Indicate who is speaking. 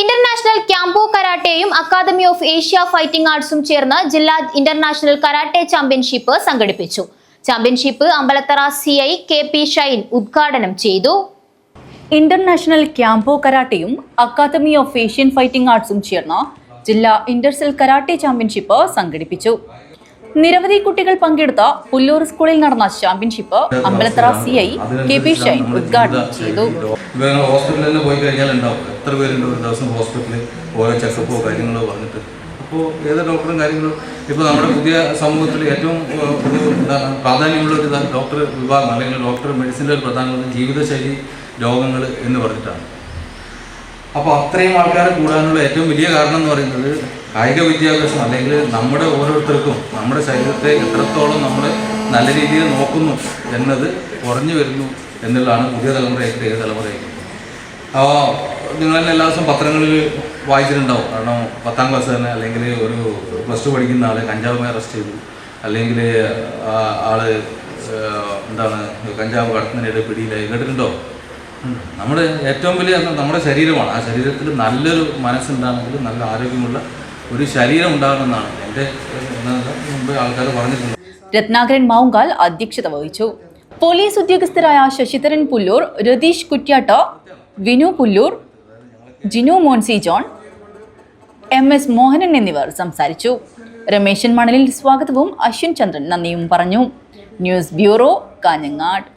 Speaker 1: International ക്യാമ്പോ കരാട്ടെയും academy of Asia fighting ആർട്സും ചേർന്ന് ജില്ലാ ഇന്റർനാഷണൽ കരാട്ടെ ചാമ്പ്യൻഷിപ്പ് സംഘടിപ്പിച്ചു. Championship Ambalathara C I K P Shine ഉദ്ഘാടനം ചെയ്തു.
Speaker 2: ഇന്റർനാഷണൽ ക്യാമ്പോ കരാട്ടെയും അക്കാദമി ഓഫ് ഏഷ്യൻ ഫൈറ്റിംഗ് ആർട്സും ചേർന്ന് ജില്ലാ ഇന്റർസെൽ കരാട്ടെ ചാമ്പ്യൻഷിപ്പ് സംഘടിപ്പിച്ചു. നിരവധി കുട്ടികൾ പങ്കെടുത്ത പുല്ലൂർ സ്കൂളിൽ നടന്ന championship Ambalathara C I K P Shine ഉദ്ഘാടനം ചെയ്തു
Speaker 3: ഹോസ്പിറ്റലിൽ പോയി കഴിഞ്ഞാൽ ഉണ്ടാവും. എത്ര പേരുണ്ട് ഒരു ദിവസം ഹോസ്പിറ്റലിൽ ഓരോ ചെക്കപ്പോ കാര്യങ്ങളോ പറഞ്ഞിട്ട്. അപ്പോൾ ഏത് ഡോക്ടറും കാര്യങ്ങളും ഇപ്പോൾ നമ്മുടെ പുതിയ സമൂഹത്തിൽ ഏറ്റവും പ്രാധാന്യമുള്ള ഒരു ഡോക്ടർ വിഭാഗം അല്ലെങ്കിൽ ഡോക്ടർ മെഡിസിന്റെ ഒരു പ്രധാനപ്പെട്ട ജീവിതശൈലി രോഗങ്ങൾ എന്ന് പറഞ്ഞിട്ടാണ്. അപ്പോൾ അത്രയും ആൾക്കാർ കൂടാനുള്ള ഏറ്റവും വലിയ കാരണം എന്ന് പറയുന്നത് കായിക വിദ്യാഭ്യാസം അല്ലെങ്കിൽ നമ്മുടെ ഓരോരുത്തർക്കും നമ്മുടെ ശരീരത്തെ എത്രത്തോളം നമ്മൾ നല്ല രീതിയിൽ നോക്കുന്നു എന്നത് കുറഞ്ഞു വരുന്നു എന്നുള്ളതാണ് പുതിയ തലമുറയായിട്ട് ഏത് തലമുറയായിട്ട് അപ്പോൾ നിങ്ങൾ എല്ലാ ദിവസവും പത്രങ്ങളിൽ വായിച്ചിട്ടുണ്ടാവും. കാരണം പത്താം ക്ലാസ് തന്നെ അല്ലെങ്കിൽ ഒരു പ്ലസ് ടു പഠിക്കുന്ന ആൾ കഞ്ചാവുമായി അറസ്റ്റ് ചെയ്തു. അല്ലെങ്കിൽ ആൾ എന്താണ് കഞ്ചാവ് കടത്തുന്നതിനിടെ പിടിയിലായി. കേട്ടിട്ടുണ്ടോ? നമ്മുടെ ഏറ്റവും വലിയ നമ്മുടെ ശരീരമാണ്. ആ ശരീരത്തിൽ നല്ലൊരു മനസ്സുണ്ടാണെങ്കിൽ നല്ല ആരോഗ്യമുള്ള ഒരു ശരീരം ഉണ്ടാകണമെന്നാണ് എന്റെ മുമ്പ് ആൾക്കാർ പറഞ്ഞിട്ടുണ്ട്.
Speaker 2: രത്നാകരൻ മാവുങ്കാൽ അധ്യക്ഷത വഹിച്ചു. Police ഉദ്യോഗസ്ഥരായ Sasidharan Pullur Ratheesh Kuttiyatta Vinu Pullur Jinu Moncy John M S Mohanan എന്നിവർ സംസാരിച്ചു. രമേശൻ മണലിൽ സ്വാഗതവും അശ്വിൻ ചന്ദ്രൻ നന്ദിയും പറഞ്ഞു. News bureau Kanhangad.